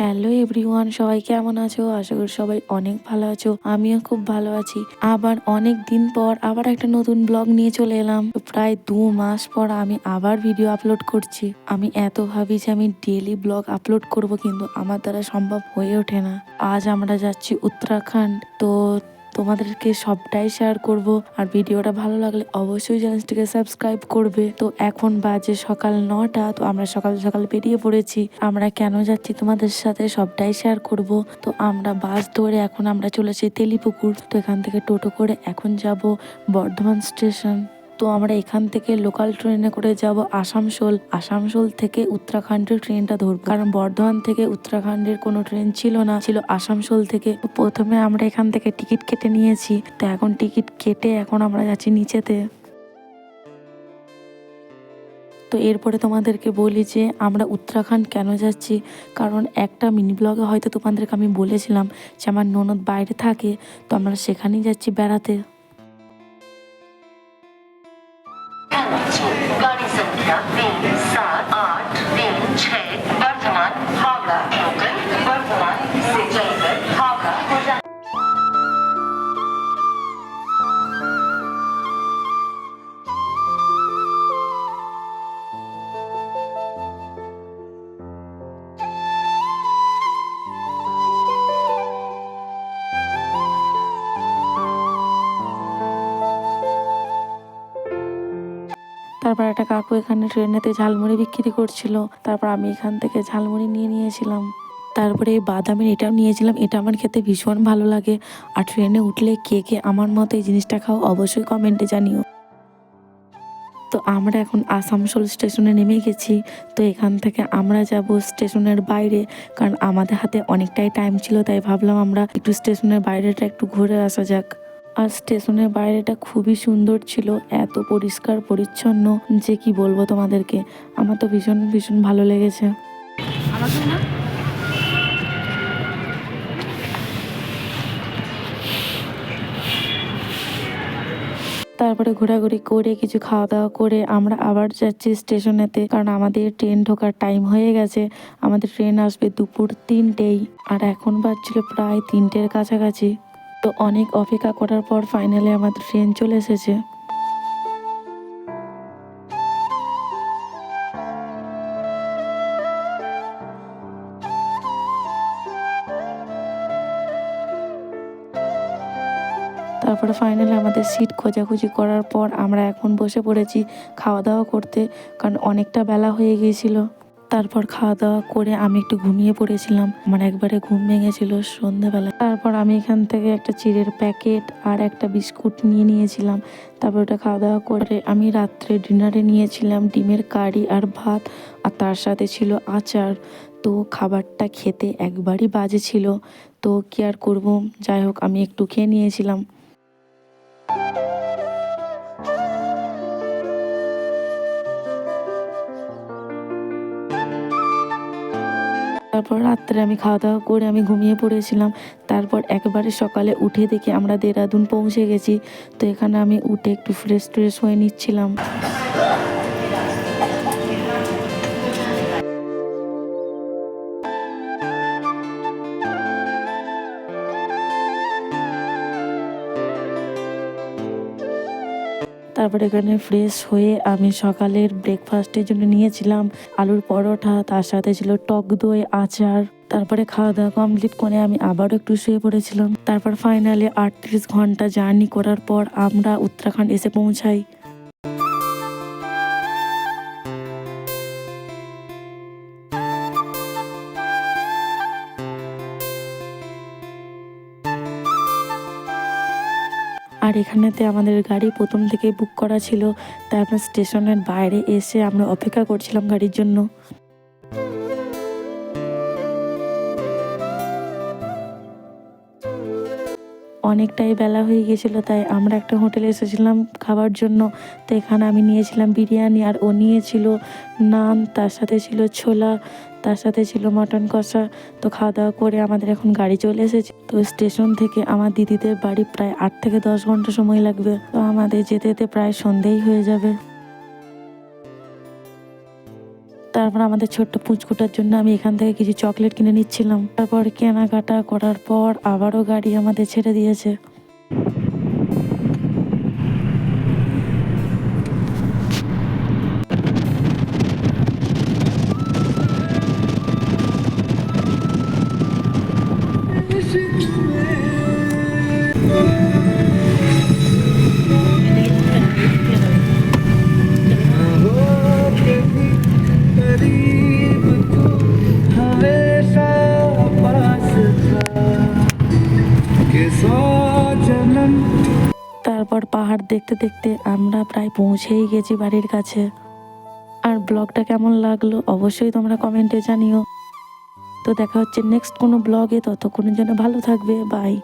Hello everyone, সবাই কেমন আছো? আশা করি সবাই অনেক ভালো আছো। আমিও খুব ভালো আছি। আবার অনেক দিন পর আবার একটা নতুন ব্লগ নিয়ে চলে এলাম। প্রায় দু মাস পর আমি আবার ভিডিও আপলোড করছি। আমি এত ভাবি যে আমি ডেলি ব্লগ আপলোড করব, কিন্তু আমার দ্বারা সম্ভব হয়ে ওঠে না। আজ আমরা যাচ্ছি উত্তরাখণ্ড। তো তোমাদেরকে সবটাই শেয়ার করব। আর ভিডিওটা ভালো লাগলে অবশ্যই চ্যানেলটিকে সাবস্ক্রাইব করবে। তো এখন বাজে সকাল নটা, তো আমরা সকাল সকাল বেরিয়ে পড়েছি। আমরা কেন যাচ্ছি তোমাদের সাথে সবটাই শেয়ার করব। তো আমরা বাস ধরে এখন আমরা চলেছি তেলিপুকুর। তো এখান থেকে টোটো করে এখন যাব বর্ধমান স্টেশন তো আমরা এখান থেকে লোকাল ট্রেনে করে যাব আসানসোল আসানসোল থেকে উত্তরাখণ্ডের ট্রেনটা ধরবো। কারণ বর্ধমান থেকে উত্তরাখণ্ডের কোনো ট্রেন ছিল না, ছিল আসানসোল থেকে। প্রথমে আমরা এখান থেকে টিকিট কেটে নিয়েছি। তো এখন টিকিট কেটে এখন আমরা যাচ্ছি নিচেতে। তো এরপরে তোমাদেরকে বলি যে আমরা উত্তরাখণ্ড কেন যাচ্ছি? কারণ একটা মিনি ব্লগে হয়তো তোমাদেরকে আমি বলেছিলাম যে আমার ননদ বাইরে থাকে, তো আমরা সেখানেই যাচ্ছি বেড়াতে। তারপর একটা কাকু এখানে ট্রেনেতে ঝালমুড়ি বিক্রি করছিল। তারপর আমি এখান থেকে ঝালমুড়ি নিয়ে নিয়েছিলাম। তারপরে এই বাদামের এটাও নিয়েছিলাম। এটা আমার খেতে ভীষণ ভালো লাগে। আর ট্রেনে উঠলে কে কে আমার মতো এই জিনিসটা খাও অবশ্যই কমেন্টে জানিও। তো আমরা এখন আসানসোল স্টেশনে নেমে গেছি। তো এখান থেকে আমরা যাব স্টেশনের বাইরে। কারণ আমাদের হাতে অনেকটাই টাইম ছিল, তাই ভাবলাম আমরা একটু স্টেশনের বাইরেটা একটু ঘুরে আসা যাক। আর স্টেশনের বাইরেটা খুবই সুন্দর ছিল, এত পরিষ্কার পরিচ্ছন্ন, যে কি বলব তোমাদেরকে? আমার তো ভীষণ ভীষণ ভালো লেগেছে। তারপরে ঘোরাঘুরি করে, কিছু খাওয়া দাওয়া করে, আমরা আবার যাচ্ছি স্টেশনেতে, কারণ আমাদের ট্রেন ঢোকার টাইম হয়ে গেছে। আমাদের ট্রেন আসবে দুপুর তিনটেই, আর এখন বাজছিল প্রায় তিনটের কাছাকাছি। তো অনেক অপেক্ষা করার পর ফাইনালি আমাদের ট্রেন চলে এসেছে। তারপরে ফাইনালি আমাদের সিট খোঁজাখুঁজি করার পর আমরা এখন বসে পড়েছি খাওয়া দাওয়া করতে, কারণ অনেকটা বেলা হয়ে গিয়েছিল। তারপর খাওয়া দাওয়া করে আমি একটু ঘুমিয়ে পড়েছিলাম। আমার একবারে ঘুম ভেঙেছিল সন্ধ্যাবেলা তারপর আমি এখান থেকে একটা চিড়ের প্যাকেট আর একটা বিস্কুট নিয়ে নিয়েছিলাম। তারপর ওটা খাওয়া দাওয়া করে আমি রাত্রে ডিনারে নিয়েছিলাম ডিমের কারি আর ভাত। আর তার সাথে ছিল আচার। তো খাবারটা খেতে একবারই বাজে ছিল। তো কি আর করব? যাই হোক, আমি একটু খেয়ে নিয়েছিলাম। তারপর রাত্রে আমি খাওয়া দাওয়া করে আমি ঘুমিয়ে পড়েছিলাম। তারপর একবারে সকালে উঠে দেখি আমরা দেরাদুন পৌঁছে গেছি। তো এখানে আমি উঠে একটু ফ্রেশ ট্রেশ হয়ে নিচ্ছিলাম। তারপর এখানে ফ্রেশ হয়ে আমি সকালের ব্রেকফাস্টের জন্য নিয়েছিলাম আলুর পরোটা, তার সাথে ছিল টক দই, আচার। তারপরে খাওয়া দাওয়া কমপ্লিট করে আমি আবারও একটু শুয়ে পড়েছিলাম। তারপর ফাইনালি আটত্রিশ ঘণ্টা জার্নি করার পর আমরা উত্তরাখণ্ড এসে পৌঁছাই। আর এখানেতে আমাদের গাড়ি প্রথম থেকে বুক করা ছিল তারপর স্টেশনের বাইরে এসে আমরা অপেক্ষা করছিলাম গাড়ির জন্য। অনেকটাই বেলা হয়ে গেছিল, তাই আমরা একটা হোটেলে এসেছিলাম খাবার জন্য। তো এখানে আমি নিয়েছিলাম বিরিয়ানি আর ও নিয়েছিল নান, তার সাথে ছিল ছোলা, তার সাথে ছিল মটন কষা। তো খাওয়া দাওয়া করে আমাদের এখন গাড়ি চলে এসেছে। তো স্টেশন থেকে আমার দিদিদের বাড়ি প্রায় আট থেকে দশ ঘণ্টা সময় লাগবে। তো আমাদের যেতে যেতে প্রায় সন্ধেই হয়ে যাবে। তারপর আমাদের ছোট্ট পুচকুটার জন্য আমি এখান থেকে কিছু চকলেট কিনে নিচ্ছিলাম। তারপর কেনাকাটা করার পর আবারও গাড়ি আমাদের ছেড়ে দিয়েছে। তারপর পাহাড় দেখতে দেখতে আমরা প্রায় পৌঁছেই গেছি বাড়ির কাছে। আর ব্লগটা কেমন লাগল অবশ্যই তোমরা কমেন্টে জানিও। তো দেখা হচ্ছে নেক্সট কোনো ব্লগে, ততক্ষণের জন্য ভালো থাকবে, বাই।